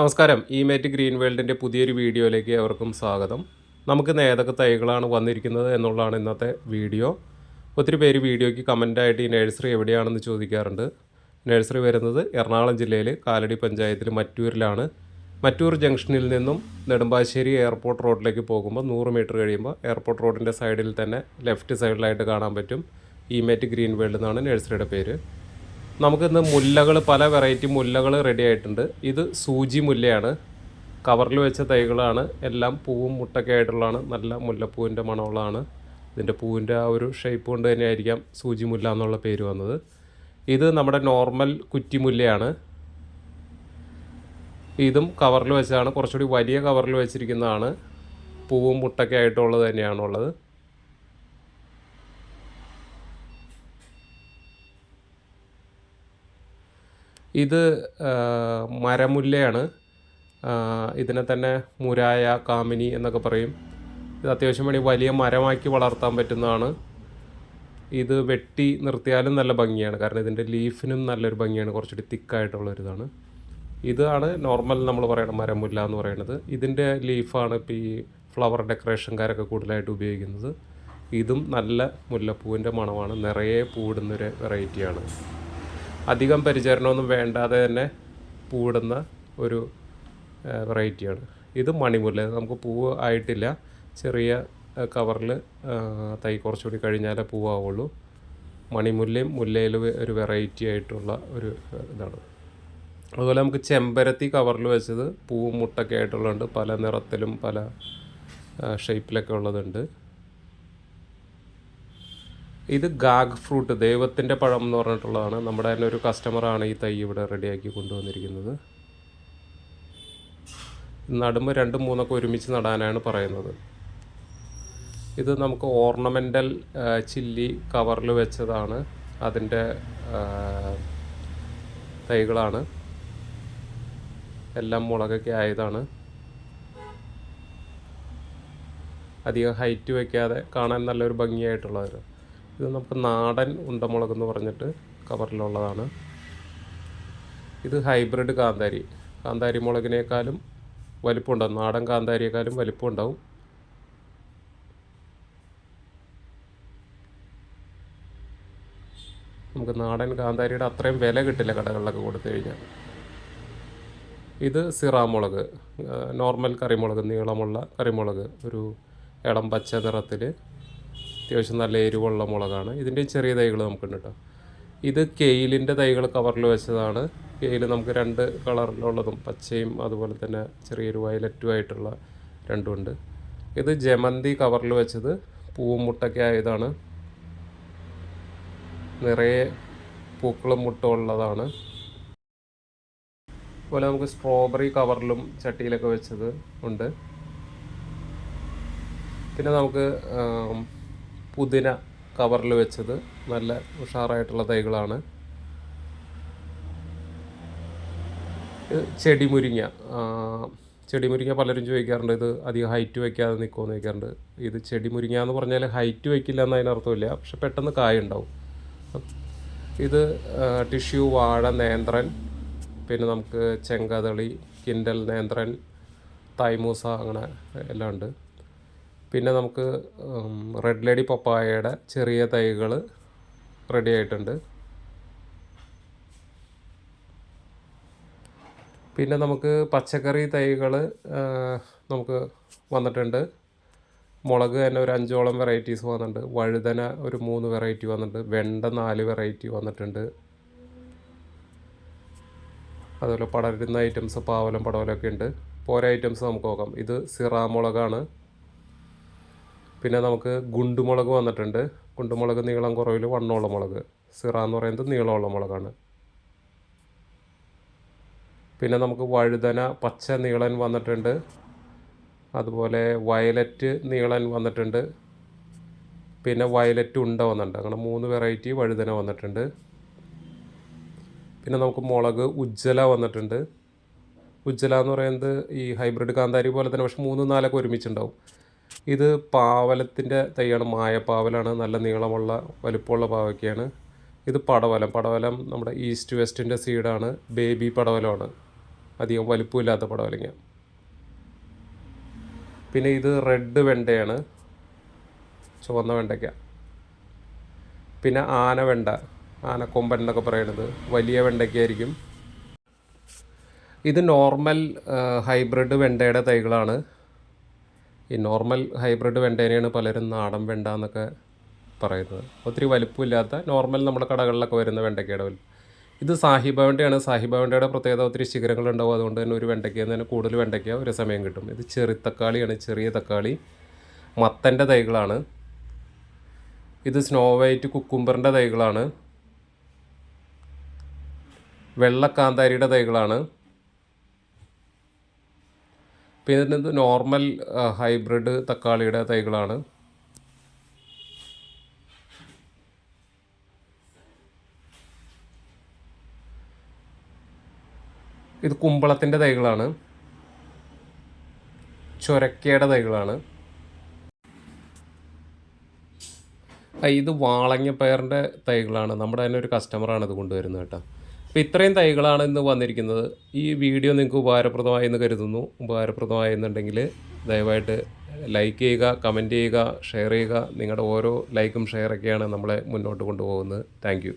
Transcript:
നമസ്കാരം. ഈ mate green വേൾഡിന്റെ പുതിയൊരു വീഡിയോയിലേക്ക് അവർക്കും സ്വാഗതം. നമുക്ക് ഏതൊക്കെ തൈകളാണ് വന്നിരിക്കുന്നത് എന്നുള്ളതാണ് ഇന്നത്തെ വീഡിയോ. ഒത്തിരി പേര് വീഡിയോയ്ക്ക് കമന്റായിട്ട് ഈ നഴ്സറി എവിടെയാണെന്ന് ചോദിക്കാറുണ്ട്. നഴ്സറി വരുന്നത് എറണാകുളം ജില്ലയിൽ കാലടി പഞ്ചായത്തിൽ മറ്റൂരിലാണ്. മറ്റൂർ ജംഗ്ഷനിൽ നിന്നും നെടുമ്പാശ്ശേരി എയർപോർട്ട് റോഡിലേക്ക് പോകുമ്പോൾ നൂറ് മീറ്റർ കഴിയുമ്പോൾ എയർപോർട്ട് റോഡിന്റെ സൈഡിൽ തന്നെ ലെഫ്റ്റ് സൈഡിലായിട്ട് കാണാൻ പറ്റും. ഈ മേറ്റ് ഗ്രീൻ വേൾഡ് എന്നാണ് നഴ്സറിയുടെ പേര്. നമുക്കിന്ന് മുല്ലകൾ പല വെറൈറ്റി മുല്ലകൾ റെഡി ആയിട്ടുണ്ട്. ഇത് സൂചി മുല്ലയാണ്. കവറിൽ വെച്ച തൈകളാണ്. എല്ലാം പൂവും മുട്ടൊക്കെ ആയിട്ടുള്ളതാണ്. നല്ല മുല്ലപ്പൂവിന്റെ മണമുള്ളതാണ്. ഇതിന്റെ പൂവിന്റെ ആ ഒരു ഷേപ്പ് കൊണ്ട് തന്നെയായിരിക്കാം സൂചി മുല്ല എന്നുള്ള പേര് വന്നത്. ഇത് നമ്മുടെ നോർമൽ കുറ്റിമുല്ലയാണ് ഇതും കവറിൽ വെച്ചാണ്. കുറച്ചുകൂടി വലിയ കവറിൽ വെച്ചിരിക്കുന്നതാണ്. പൂവും മുട്ടൊക്കെ ആയിട്ടുള്ളത് തന്നെയാണുള്ളത്. ഇത് മരമുല്ലയാണ്. ഇതിനെ തന്നെ മുരായ കാമിനി എന്നൊക്കെ പറയും. ഇത് അത്യാവശ്യം വേണ്ടി വലിയ മരമാക്കി വളർത്താൻ പറ്റുന്നതാണ്. ഇത് വെട്ടി നിർത്തിയാലും നല്ല ഭംഗിയാണ്. കാരണം ഇതിന്റെ ലീഫിനും നല്ലൊരു ഭംഗിയാണ്. കുറച്ചുകൂടി തിക്കായിട്ടുള്ളൊരിതാണ്. ഇതാണ് നോർമൽ നമ്മൾ പറയുന്ന മരമുല്ല എന്ന് പറയുന്നത് ഇതിന്റെ ലീഫാണ് ഇപ്പോൾ ഈ ഫ്ലവർ ഡെക്കറേഷൻകാരൊക്കെ കൂടുതലായിട്ട് ഉപയോഗിക്കുന്നത്. ഇതും നല്ല മുല്ലപ്പൂവിന്റെ മണമാണ്. നിറയെ പൂവിടുന്നൊരു വെറൈറ്റിയാണ്. അധികം പരിചരണമൊന്നും വേണ്ടാതെ തന്നെ പൂവിടുന്ന ഒരു വെറൈറ്റിയാണ്. ഇത് മണിമുല്ല. നമുക്ക് പൂവ് ആയിട്ടില്ല. ചെറിയ കവറിൽ തൈ കുറച്ചുകൂടി കഴിഞ്ഞാലേ പൂവാവുള്ളൂ. മണിമുല്ലയും മുല്ലയിൽ ഒരു വെറൈറ്റി ആയിട്ടുള്ള ഒരു ഇതാണ്. അതുപോലെ നമുക്ക് ചെമ്പരത്തി കവറിൽ വെച്ചത് പൂവും മുട്ടൊക്കെ ആയിട്ടുള്ളതുണ്ട്. പല നിറത്തിലും പല ഷേപ്പിലൊക്കെ ഉള്ളതുണ്ട്. ഇത് ഗാഗ് ഫ്രൂട്ട് ദൈവത്തിന്റെ പഴം എന്ന് പറഞ്ഞിട്ടുള്ളതാണ്. നമ്മുടെ തന്നെ ഒരു കസ്റ്റമറാണ് ഈ തൈ ഇവിടെ റെഡിയാക്കി കൊണ്ടുവന്നിരിക്കുന്നത്. നടുമ്പ് രണ്ടും മൂന്നൊക്കെ ഒരുമിച്ച് നടാനാണ് പറയുന്നത്. ഇത് നമുക്ക് ഓർണമെന്റൽ ചില്ലി കവറിൽ വെച്ചതാണ്. അതിന്റെ തൈകളാണ്. എല്ലാം മുളകൊക്കെ ആയതാണ്. അധികം ഹൈറ്റ് വയ്ക്കാതെ കാണാൻ നല്ലൊരു ഭംഗിയായിട്ടുള്ളത് ഇത് നമുക്ക് നാടൻ ഉണ്ടമുളക് എന്ന് പറഞ്ഞിട്ട് കവറിലുള്ളതാണ്. ഇത് ഹൈബ്രിഡ് കാന്താരി. കാന്താരി മുളകിനേക്കാളും വലിപ്പമുണ്ടാകും നാടൻ കാന്താരിയേക്കാളും വലിപ്പമുണ്ടാവും. നമുക്ക് നാടൻ കാന്താരിയുടെ അത്രയും വില കിട്ടില്ല കടകളിലൊക്കെ കൊടുത്തു കഴിഞ്ഞാൽ. ഇത് സിറാമുളക് നോർമൽ കറിമുളക് നീളമുള്ള കറിമുളക് ഒരു ഇളം പച്ച നിറത്തിൽ അത്യാവശ്യം നല്ല എരിവുള്ള മുളകാണ്. ഇതിന്റെ ചെറിയ തൈകൾ നമുക്കുണ്ട് കേട്ടോ ഇത് കെയിലിന്റെ തൈകൾ കവറിൽ വെച്ചതാണ്. കെയിൽ നമുക്ക് രണ്ട് കളറിലുള്ളതും പച്ചയും അതുപോലെ തന്നെ ചെറിയൊരു വയലറ്റും ആയിട്ടുള്ള രണ്ടുമുണ്ട് ഇത് ജമന്തി കവറിൽ വെച്ചത് പൂവും മുട്ടൊക്കെ ആയതാണ്. നിറയെ പൂക്കളും മുട്ടും ഉള്ളതാണ്. അതുപോലെ നമുക്ക് സ്ട്രോബെറി കവറിലും ചട്ടിയിലൊക്കെ വെച്ചത് ഉണ്ട്. പിന്നെ നമുക്ക് പുതിന കവറിൽ വെച്ചത് നല്ല ഉഷാറായിട്ടുള്ള തൈകളാണ്. ഇത് ചെടിമുരിങ്ങ ചെടി ചെടിമുരിങ്ങ പലരും ചോദിക്കാറുണ്ട് ഇത് അധികം ഹൈറ്റ് വയ്ക്കാതെ നിൽക്കുമെന്ന് ചോദിക്കാറുണ്ട്. ഇത് ചെടിമുരിങ്ങ എന്ന് പറഞ്ഞാൽ ഹൈറ്റ് വയ്ക്കില്ല എന്ന് അതിനർത്ഥമില്ല പക്ഷെ പെട്ടെന്ന് കായ ഉണ്ടാവും ഇത് ടിഷ്യൂ വാഴ നേന്ത്രൻ പിന്നെ നമുക്ക് ചെങ്കതളി കിൻഡൽ നേന്ത്രൻ തൈമൂസ അങ്ങനെ എല്ലാം ഉണ്ട്. പിന്നെ നമുക്ക് റെഡ് ലേഡി പപ്പായയുടെ ചെറിയ തൈകൾ റെഡി ആയിട്ടുണ്ട്. പിന്നെ നമുക്ക് പച്ചക്കറി തൈകൾ നമുക്ക് വന്നിട്ടുണ്ട്. മുളക് തന്നെ ഒരു അഞ്ചോളം വെറൈറ്റീസ് വന്നിട്ടുണ്ട്. വഴുതന ഒരു മൂന്ന് വെറൈറ്റി വന്നിട്ടുണ്ട്. വെണ്ട നാല് വെറൈറ്റി വന്നിട്ടുണ്ട്. അതുപോലെ പടരുന്ന ഐറ്റംസ് പാവലം പടവലൊക്കെ ഉണ്ട്. ഓരോ ഐറ്റംസ് നമുക്ക് നോക്കാം. ഇത് സിറാ മുളകാണ്. പിന്നെ നമുക്ക് ഗുണ്ടുമുളക് വന്നിട്ടുണ്ട്. ഗുണ്ടുമുളക് നീളം കുറവിൽ വണ്ണമുള്ള മുളക്. സിറ എന്ന് പറയുന്നത് നീളമുള്ള മുളകാണ്. പിന്നെ നമുക്ക് വഴുതന പച്ച നീളൻ വന്നിട്ടുണ്ട്. അതുപോലെ വയലറ്റ് നീളൻ വന്നിട്ടുണ്ട്. പിന്നെ വയലറ്റ് ഉണ്ട വന്നിട്ടുണ്ട്. അങ്ങനെ മൂന്ന് വെറൈറ്റി വഴുതന വന്നിട്ടുണ്ട്. പിന്നെ നമുക്ക് മുളക് ഉജ്ജല വന്നിട്ടുണ്ട്. ഉജ്ജല എന്ന് പറയുന്നത് ഈ ഹൈബ്രിഡ് കാന്താരി പോലെ തന്നെ പക്ഷെ മൂന്ന് നാലൊക്കെ ഒരുമിച്ചുണ്ടാവും. ഇത് പാവലത്തിന്റെ തൈയാണ് മായപ്പാവലാണ് നല്ല നീളമുള്ള വലുപ്പമുള്ള പാവയ്ക്കാണ് ഇത് പടവലം പടവലം നമ്മുടെ ഈസ്റ്റ് വെസ്റ്റിന്റെ സീഡാണ് ബേബി പടവലമാണ്. അധികം വലിപ്പമില്ലാത്ത പടവലങ്ങ. പിന്നെ ഇത് റെഡ് വെണ്ടയാണ് ചുവന്ന വെണ്ടയ്ക്ക. പിന്നെ ആന വെണ്ട ആനക്കൊമ്പൻ എന്നൊക്കെ പറയുന്നത് വലിയ വെണ്ടയ്ക്കായിരിക്കും. ഇത് നോർമൽ ഹൈബ്രിഡ് വെണ്ടയുടെ തൈകളാണ്. ഈ നോർമൽ ഹൈബ്രിഡ് വെണ്ടേനെയാണ് പലരും നാടൻ വെണ്ട എന്നൊക്കെ പറയുന്നത്. ഒത്തിരി വലിപ്പമില്ലാത്ത നോർമൽ നമ്മുടെ കടകളിലൊക്കെ വരുന്ന വെണ്ടയ്ക്കയുടെ വലിപ്പം. ഇത് സാഹിബ വെണ്ടയാണ്. സാഹിബ വെണ്ടയുടെ പ്രത്യേകത ഒത്തിരി ശിഖരങ്ങൾ ശിഖരങ്ങളുണ്ടാവും അതുകൊണ്ട് തന്നെ ഒരു വെണ്ടയ്ക്കയിൽ നിന്ന് തന്നെ കൂടുതൽ വെണ്ടയ്ക്ക ഒരു സമയം കിട്ടും. ഇത് ചെറി തക്കാളിയാണ്. ചെറിയ തക്കാളി. മത്തന്റെ തൈകളാണ്. ഇത് സ്നോ വൈറ്റ് കുക്കുംബറിന്റെ തൈകളാണ്. വെള്ളക്കാന്താരിയുടെ തൈകളാണ്. പിന്നെ ഇത് നോർമൽ ഹൈബ്രിഡ് തക്കാളിയുടെ തൈകളാണ്. ഇത് കുമ്പളത്തിന്റെ തൈകളാണ്. ചൊരക്കയുടെ തൈകളാണ്. ഇത് ഇത് വാളങ്ങപ്പയറിന്റെ തൈകളാണ്. നമ്മുടെ തന്നെ ഒരു കസ്റ്റമറാണ് ഇത് കൊണ്ടുവരുന്നത് കേട്ടോ. അപ്പോൾ ഇത്രയും തൈകളാണ് ഇന്ന് വന്നിരിക്കുന്നത്. ഈ വീഡിയോ നിങ്ങൾക്ക് ഉപകാരപ്രദമായി എന്ന് കരുതുന്നു. ഉപകാരപ്രദമായി എന്നുണ്ടെങ്കിൽ ദയവായിട്ട് ലൈക്ക് ചെയ്യുക കമന്റ് ചെയ്യുക ഷെയർ ചെയ്യുക. നിങ്ങളുടെ ഓരോ ലൈക്കും ഷെയറൊക്കെയാണ് നമ്മളെ മുന്നോട്ട് കൊണ്ടുപോകുന്നത്. താങ്ക്